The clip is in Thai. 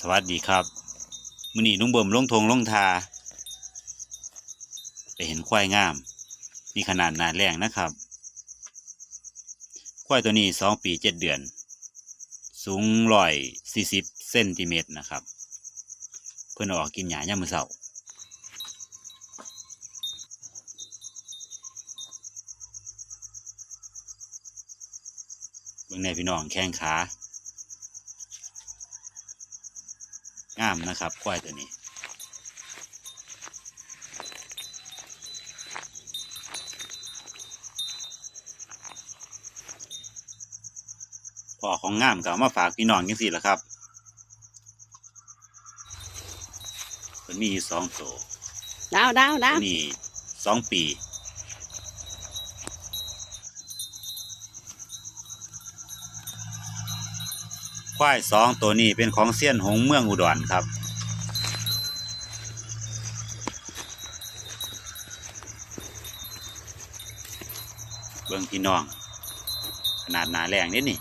สวัสดีครับมือนี้ลุงเบิ่มลงทงลงทา ไปเห็นควายงาม มีขนาดหนาแรงนะครับ ควายตัวนี้สองปีเจ็ดเดือน สูงร้อยสี่สิบเซนติเมตรนะครับ เพื่อนออกกินหญ้ายามมื้อเช้าเบิ่งในพี่น้องแข้งขา งามนะครับควายตัวนี้พ่อของงามก็เอามาฝากพี่น้องยังสี่ละครับมันมีอยู่สองตัวดาวดาวดาวตัวนี้สองปี ควายสองตัวนี้เป็นของเซียนหงเมืองอุดรครับ เบื้องพี่น้อง ขนาดหนาแรงนิดนี่